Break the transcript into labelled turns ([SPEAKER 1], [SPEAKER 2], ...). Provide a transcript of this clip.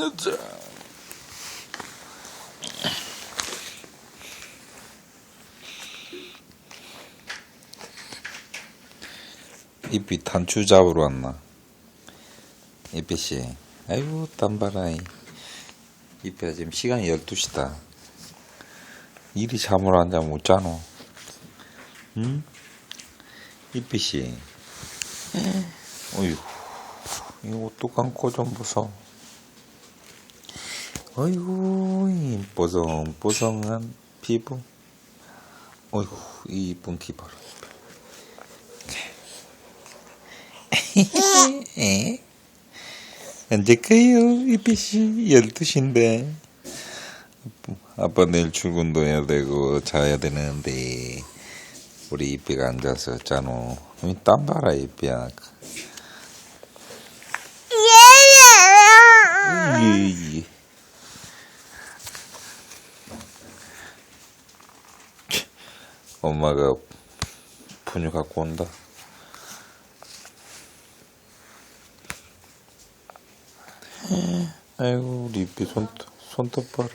[SPEAKER 1] 자. 이삐 단추 잡으러 왔나? 이삐씨, 아이고, 땀바라이. 이삐야, 지금 시간이 12시다. 이리 잠을 안 자면 못 자노? 응? 이삐씨. 어휴, 이 옷도 감고 좀 보소. 어이구, 이 뽀송뽀송한 피부. 어이구, 이 이쁜. 에? 언제까요, 이삐씨? 12시인데. 아빠 내일 출근도 해야 되고, 자야 되는데, 우리 이삐가 앉아서 자노. 땀 봐라, 이삐야. 엄마가 분유 갖고 온다. 아이고 우리 이삐 손 손톱 봐라.